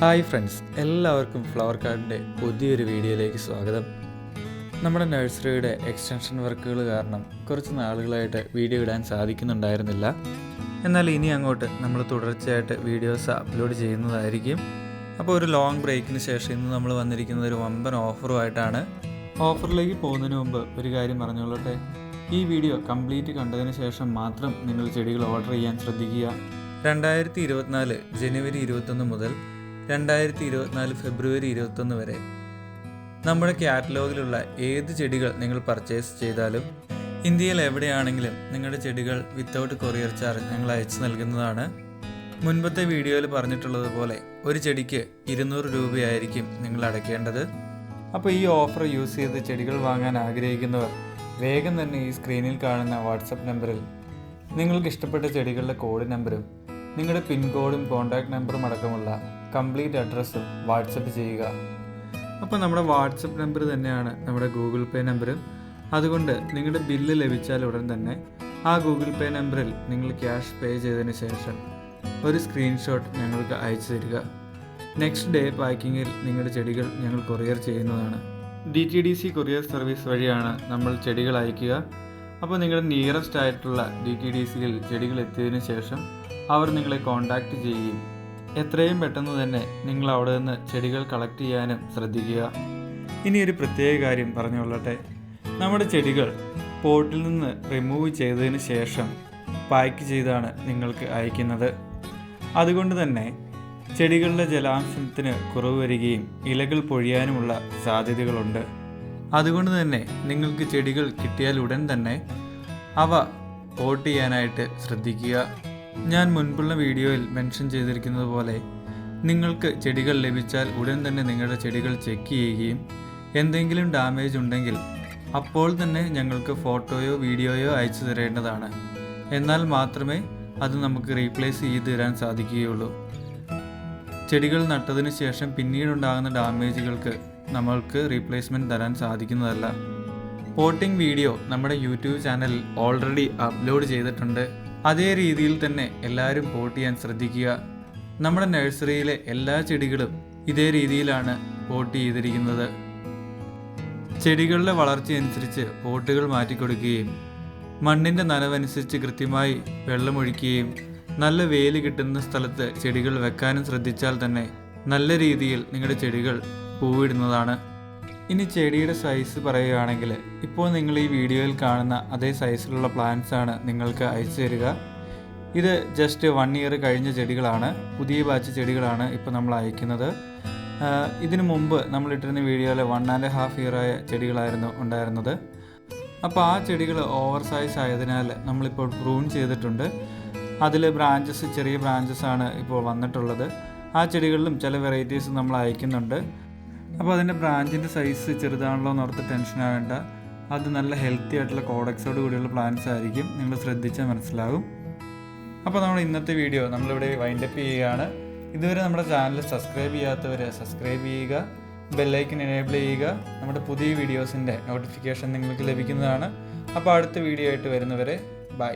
Hi friends എല്ലാവർക്കും flower കാർഡിന്റെ പുതിയൊരു വീഡിയോയിലേക്ക് സ്വാഗതം. നമ്മുടെ നഴ്സറിയുടെ എക്സ്റ്റൻഷൻ വർക്കുകൾ കാരണം കുറച്ച് നാളുകളായിട്ട് വീഡിയോ ഇടാൻ സാധിക്കുന്നുണ്ടായിരുന്നില്ല. എന്നാൽ ഇനി അങ്ങോട്ട് നമ്മൾ തുടർച്ചയായിട്ട് വീഡിയോസ് അപ്ലോഡ് ചെയ്യുന്നതായിരിക്കും. അപ്പോൾ ഒരു ലോങ് ബ്രേക്കിന് ശേഷം ഇന്ന് നമ്മൾ വന്നിരിക്കുന്നത് ഒരു വമ്പൻ ഓഫറുമായിട്ടാണ് ഓഫറിലേക്ക് പോകുന്നതിന് മുമ്പ് ഒരു കാര്യം പറഞ്ഞോളട്ടെ ഈ വീഡിയോ കംപ്ലീറ്റ് കണ്ടതിന് ശേഷം മാത്രം നിങ്ങൾ ചെടികൾ ഓർഡർ ചെയ്യാൻ ശ്രദ്ധിക്കുക. രണ്ടായിരത്തി ഇരുപത്തിനാല് ജനുവരി ഇരുപത്തൊന്ന് മുതൽ രണ്ടായിരത്തി ഇരുപത്തിനാല് ഫെബ്രുവരി ഇരുപത്തൊന്ന് വരെ. നമ്മുടെ കാറ്റലോഗിലുള്ള ഏത് ചെടികൾ നിങ്ങൾ പർച്ചേസ് ചെയ്താലും ഇന്ത്യയിൽ എവിടെയാണെങ്കിലും നിങ്ങളുടെ ചെടികൾ വിത്തൗട്ട് കൊറിയർ ചാർജ് ഞങ്ങൾ അയച്ചു നൽകുന്നതാണ്. മുൻപത്തെ വീഡിയോയിൽ പറഞ്ഞിട്ടുള്ളതുപോലെ ഒരു ചെടിക്ക് ഇരുന്നൂറ് രൂപയായിരിക്കും നിങ്ങൾ അടയ്ക്കേണ്ടത്. അപ്പോൾ ഈ ഓഫർ യൂസ് ചെയ്ത് ചെടികൾ വാങ്ങാൻ ആഗ്രഹിക്കുന്നവർ വേഗം തന്നെ ഈ സ്ക്രീനിൽ കാണുന്ന വാട്സപ്പ് നമ്പറിൽ നിങ്ങൾക്ക് ഇഷ്ടപ്പെട്ട ചെടികളുടെ കോഡ് നമ്പറും നിങ്ങളുടെ പിൻകോഡും കോൺടാക്ട് നമ്പറും അടക്കമുള്ള കംപ്ലീറ്റ് അഡ്രസ്സ് വാട്സപ്പ് ചെയ്യുക. അപ്പോൾ നമ്മുടെ വാട്സപ്പ് നമ്പർ തന്നെയാണ് നമ്മുടെ ഗൂഗിൾ പേ നമ്പർ. അതുകൊണ്ട് നിങ്ങളുടെ ബില്ല് ലഭിച്ചാൽ ഉടൻ തന്നെ ആ ഗൂഗിൾ പേ നമ്പറിൽ നിങ്ങൾ ക്യാഷ് പേ ചെയ്തതിന് ശേഷം ഒരു സ്ക്രീൻഷോട്ട് ഞങ്ങൾക്ക് അയച്ചു തരിക. നെക്സ്റ്റ് ഡേ പാക്കിങ്ങിൽ നിങ്ങളുടെ ചെടികൾ ഞങ്ങൾ കൊറിയർ ചെയ്യുന്നതാണ്. D T D C courier service വഴിയാണ് നമ്മൾ ചെടികൾ അയക്കുക. അപ്പോൾ നിങ്ങളുടെ നിയറസ്റ്റ് ആയിട്ടുള്ള ഡി ടി ഡി സിയിൽ ചെടികൾ എത്തിയതിനു ശേഷം അവർ നിങ്ങളെ കോൺടാക്റ്റ് ചെയ്യുകയും എത്രയും പെട്ടെന്ന് തന്നെ നിങ്ങൾ അവിടെ നിന്ന് ചെടികൾ കളക്ട് ചെയ്യാനും ശ്രദ്ധിക്കുക. ഇനി ഒരു പ്രത്യേക കാര്യം പറഞ്ഞുകൊള്ളട്ടെ. നമ്മുടെ ചെടികൾ പോട്ടിൽ നിന്ന് റിമൂവ് ചെയ്തതിന് ശേഷം പാക്ക് ചെയ്താണ് നിങ്ങൾക്ക് അയക്കുന്നത്. അതുകൊണ്ട് തന്നെ ചെടികളുടെ ജലാംശത്തിന് കുറവ് വരികയും ഇലകൾ പൊഴിയാനുമുള്ള സാധ്യതകളുണ്ട്. അതുകൊണ്ട് തന്നെ നിങ്ങൾക്ക് ചെടികൾ കിട്ടിയാൽ ഉടൻ തന്നെ അവ പോട്ട് ചെയ്യാനായിട്ട് ശ്രദ്ധിക്കുക. ഞാൻ മുൻപുള്ള വീഡിയോയിൽ മെൻഷൻ ചെയ്തിരിക്കുന്നത് പോലെ നിങ്ങൾക്ക് ചെടികൾ ലഭിച്ചാൽ ഉടൻ തന്നെ നിങ്ങളുടെ ചെടികൾ ചെക്ക് ചെയ്യുകയും എന്തെങ്കിലും ഡാമേജ് ഉണ്ടെങ്കിൽ അപ്പോൾ തന്നെ ഞങ്ങൾക്ക് ഫോട്ടോയോ വീഡിയോയോ അയച്ചു തരേണ്ടതാണ്. എന്നാൽ മാത്രമേ അത് നമുക്ക് റീപ്ലേസ് ചെയ്ത് തരാൻ സാധിക്കുകയുള്ളൂ. ചെടികൾ നട്ടതിന് ശേഷം പിന്നീടുണ്ടാകുന്ന ഡാമേജുകൾക്ക് നമ്മൾക്ക് റീപ്ലേസ്മെന്റ് തരാൻ സാധിക്കുന്നതല്ല. പോട്ടിംഗ് വീഡിയോ നമ്മുടെ യൂട്യൂബ് ചാനലിൽ ഓൾറെഡി അപ്ലോഡ് ചെയ്തിട്ടുണ്ട്. അതേ രീതിയിൽ തന്നെ എല്ലാവരും പോട്ട് ചെയ്യാൻ ശ്രദ്ധിക്കുക. നമ്മുടെ നഴ്സറിയിലെ എല്ലാ ചെടികളും ഇതേ രീതിയിലാണ് പോട്ട് ചെയ്തിരിക്കുന്നത്. ചെടികളുടെ വളർച്ചയനുസരിച്ച് പോട്ടുകൾ മാറ്റിക്കൊടുക്കുകയും മണ്ണിന്റെ നനവനുസരിച്ച് കൃത്യമായി വെള്ളമൊഴിക്കുകയും നല്ല വേൽ കിട്ടുന്ന സ്ഥലത്ത് ചെടികൾ വെക്കാനും ശ്രദ്ധിച്ചാൽ തന്നെ നല്ല രീതിയിൽ നിങ്ങളുടെ ചെടികൾ പൂവിടുന്നതാണ്. ഇനി ചെടിയുടെ സൈസ് പറയുകയാണെങ്കിൽ ഇപ്പോൾ നിങ്ങൾ ഈ വീഡിയോയിൽ കാണുന്ന അതേ സൈസിലുള്ള പ്ലാന്റ്സ് ആണ് നിങ്ങൾക്ക് അയച്ചു തരിക. ഇത് ജസ്റ്റ് വൺ ഇയർ കഴിഞ്ഞ ചെടികളാണ്. പുതിയ ബാച്ച് ചെടികളാണ് ഇപ്പോൾ നമ്മൾ അയക്കുന്നത്. ഇതിനു മുമ്പ് നമ്മൾ ഇട്ടിരുന്ന വീഡിയോയിൽ വൺ ആൻഡ് ഹാഫ് ഇയർ ആയ ചെടികളായിരുന്നു ഉണ്ടായിരുന്നത്. അപ്പോൾ ആ ചെടികൾ ഓവർ സൈസ് ആയതിനാൽ നമ്മളിപ്പോൾ പ്രൂൺ ചെയ്തിട്ടുണ്ട്. അതിൽ ബ്രാഞ്ചസ് ചെറിയ ബ്രാഞ്ചസ് ആണ് ഇപ്പോൾ വന്നിട്ടുള്ളത്. ആ ചെടികളിലും ചില വെറൈറ്റീസ് നമ്മൾ അയക്കുന്നുണ്ട്. അപ്പോൾ അതിന്റെ ബ്രാഞ്ചിന്റെ സൈസ് ചെറുതാണല്ലോ എന്ന് ഓർത്ത് ടെൻഷൻ ആവേണ്ട. അത് നല്ല ഹെൽത്തി ആയിട്ടുള്ള കോഡക്സോട് കൂടിയുള്ള പ്ലാന്റ്സ് ആയിരിക്കും. നിങ്ങൾ ശ്രദ്ധിച്ചാൽ മനസ്സിലാകും അപ്പോൾ നമ്മൾ ഇന്നത്തെ വീഡിയോ നമ്മളിവിടെ വൈൻഡപ്പ് ചെയ്യുകയാണ്. ഇതുവരെ നമ്മുടെ ചാനൽ സബ്സ്ക്രൈബ് ചെയ്യാത്തവർ സബ്സ്ക്രൈബ് ചെയ്യുക ബെല്ലൈക്കൻ എനേബിൾ ചെയ്യുക. നമ്മുടെ പുതിയ വീഡിയോസിന്റെ നോട്ടിഫിക്കേഷൻ നിങ്ങൾക്ക് ലഭിക്കുന്നതാണ്. അപ്പോൾ അടുത്ത വീഡിയോ ആയിട്ട് വരുന്നവരെ ബൈ